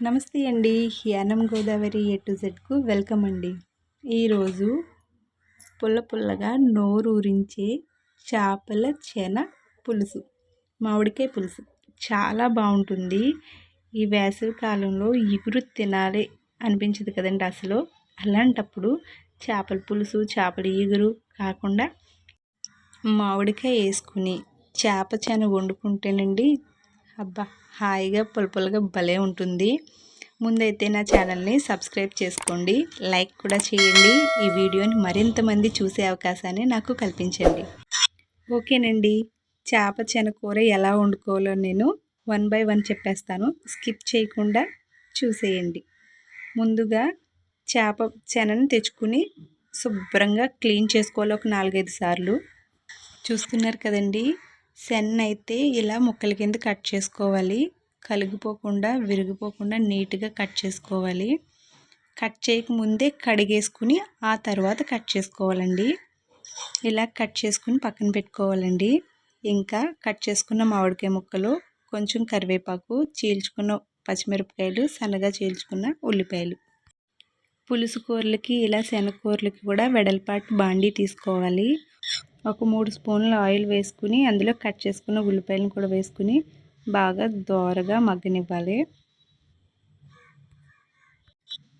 నమస్తే అండి. Yanam Godavari A to జెడ్కు వెల్కమ్ అండి. ఈరోజు పుల్ల పుల్లగా నోరు ఊరించే చేపల చెన పులుసు మామిడికాయ పులుసు. చాలా బాగుంటుంది. ఈ వేసవి కాలంలో ఇగురు తినాలి అనిపించదు కదండి అసలు. అలాంటప్పుడు చేపల పులుసు చేపల ఇగురు కాకుండా మామిడికాయ వేసుకుని చేప చెన వండుకుంటేనండి అబ్బా హాయిగా పులుపులుగా భలే ఉంటుంది. ముందైతే నా ఛానల్ని సబ్స్క్రైబ్ చేసుకోండి. లైక్ కూడా చేయండి. ఈ వీడియోని మరింత మంది చూసే అవకాశాన్ని నాకు కల్పించండి. ఓకేనండి. చేప చెనకూర ఎలా వండుకోవాలో నేను వన్ బై వన్ చెప్పేస్తాను. స్కిప్ చేయకుండా చూసేయండి. ముందుగా చేప చెనని తెచ్చుకుని శుభ్రంగా క్లీన్ చేసుకోవాలి ఒక నాలుగైదు సార్లు. చూస్తున్నారు కదండి? సెన్ అయితే ఇలా ముక్కల కింద కట్ చేసుకోవాలి. కలిగిపోకుండా విరిగిపోకుండా నీట్గా కట్ చేసుకోవాలి. కట్ చేయకముందే కడిగేసుకుని ఆ తర్వాత కట్ చేసుకోవాలండి. ఇలా కట్ చేసుకుని పక్కన పెట్టుకోవాలండి. ఇంకా కట్ చేసుకున్న మామిడికాయ ముక్కలు కొంచెం కరివేపాకు చీల్చుకున్న పచ్చిమిరపకాయలు సన్నగా చీల్చుకున్న ఉల్లిపాయలు. పులుసు కూరలకి ఇలా శనగకూరలకి కూడా వెడల్పాటు బాండీ తీసుకోవాలి. ఒక మూడు స్పూన్ల ఆయిల్ వేసుకుని అందులో కట్ చేసుకున్న ఉల్లిపాయలను కూడా వేసుకుని బాగా దోరగా మగ్గనివ్వాలి.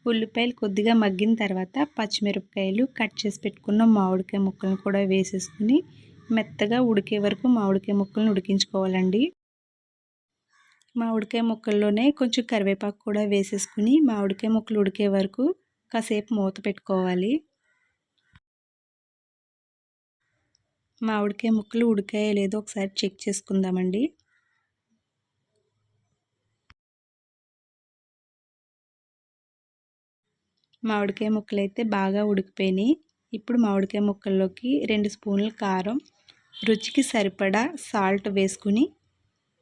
ఉల్లిపాయలు కొద్దిగా మగ్గిన తర్వాత పచ్చిమిరపకాయలు కట్ చేసి పెట్టుకున్న మామిడికాయ ముక్కలను కూడా వేసేసుకుని మెత్తగా ఉడికే వరకు మామిడికాయ ముక్కలను ఉడికించుకోవాలండి. మామిడికాయ ముక్కల్లోనే కొంచెం కరివేపాకు కూడా వేసేసుకుని మామిడికాయ ముక్కలు ఉడికే వరకు కాసేపు మూత పెట్టుకోవాలి. మామిడికాయ ముక్కలు ఉడికాయో లేదో ఒకసారి చెక్ చేసుకుందామండి. మామిడికాయ ముక్కలు అయితే బాగా ఉడికిపోయినాయి. ఇప్పుడు మామిడికాయ ముక్కల్లోకి రెండు స్పూన్ల కారం రుచికి సరిపడా సాల్ట్ వేసుకుని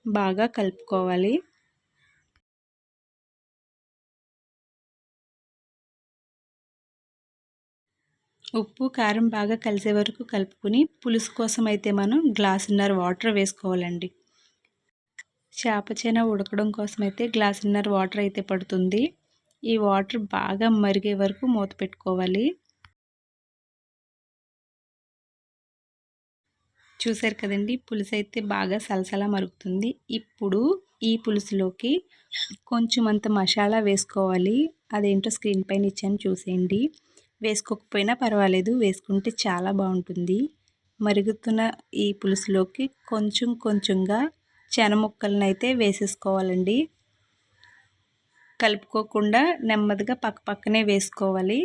బాగా కలుపుకోవాలి. ఉప్పు కారం బాగా కలిసే వరకు కలుపుకొని పులుసు కోసం అయితే మనం గ్లాసున్నర వాటర్ వేసుకోవాలండి. చేప చేన ఉడకడం కోసం అయితే గ్లాసున్నర వాటర్ అయితే పడుతుంది. ఈ వాటర్ బాగా మరిగే వరకు మూత పెట్టుకోవాలి. చూసారు కదండి పులుసు అయితే బాగా సలసలా మరుగుతుంది. ఇప్పుడు ఈ పులుసులోకి కొంచెం అంత మసాలా వేసుకోవాలి. అదేంటో స్క్రీన్ పైన ఇచ్చాను చూసేయండి. వేసుకోకపోయినా పర్వాలేదు. వేసుకుంటే చాలా బాగుంటుంది. మరుగుతున్న ఈ పులుసులోకి కొంచెం కొంచెంగా చెన ముక్కలను అయితే వేసేసుకోవాలండి. కలుపుకోకుండా నెమ్మదిగా పక్క పక్కనే వేసుకోవాలి.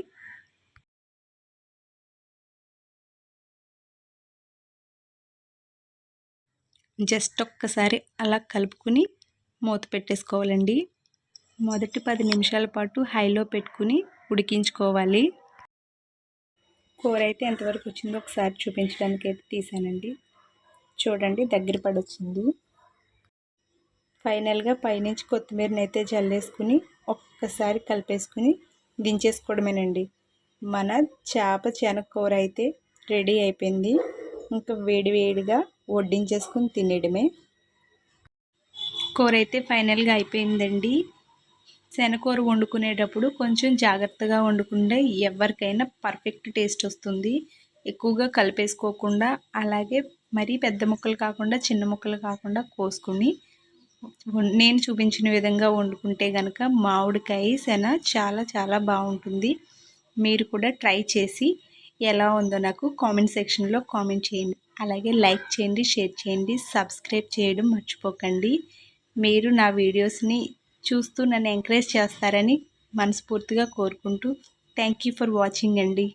జస్ట్ ఒక్కసారి అలా కలుపుకుని మూత పెట్టేసుకోవాలండి. మొదటి పది నిమిషాల పాటు హైలో పెట్టుకుని ఉడికించుకోవాలి. కూర అయితే ఎంతవరకు వచ్చిందో ఒకసారి చూపించడానికి అయితే తీసానండి. చూడండి దగ్గర పడొచ్చింది. ఫైనల్గా పైనుంచి కొత్తిమీరని అయితే జల్లేసుకుని ఒక్కసారి కలిపేసుకుని దించేసుకోవడమేనండి. మన చేప కూర అయితే రెడీ అయిపోయింది. ఇంకా వేడివేడిగా వడ్డించేసుకుని తినేయడమే. కూర అయితే ఫైనల్గా అయిపోయిందండి. శనకూర వండుకునేటప్పుడు కొంచెం జాగ్రత్తగా వండుకుంటే ఎవరికైనా పర్ఫెక్ట్ టేస్ట్ వస్తుంది. ఎక్కువగా కలిపేసుకోకుండా అలాగే మరీ పెద్ద ముక్కలు కాకుండా చిన్న ముక్కలు కాకుండా కోసుకుని నేను చూపించిన విధంగా వండుకుంటే కనుక మామిడికాయ శన చాలా చాలా బాగుంటుంది. మీరు కూడా ట్రై చేసి ఎలా ఉందో నాకు కామెంట్ సెక్షన్లో కామెంట్ చేయండి. అలాగే లైక్ చేయండి షేర్ చేయండి సబ్స్క్రైబ్ చేయడం మర్చిపోకండి. మీరు నా వీడియోస్ని చూస్తూ నన్ను ఎంకరేజ్ చేస్తారని మనస్ఫూర్తిగా కోరుకుంటూ థ్యాంక్ యూ ఫర్ వాచింగ్ అండి.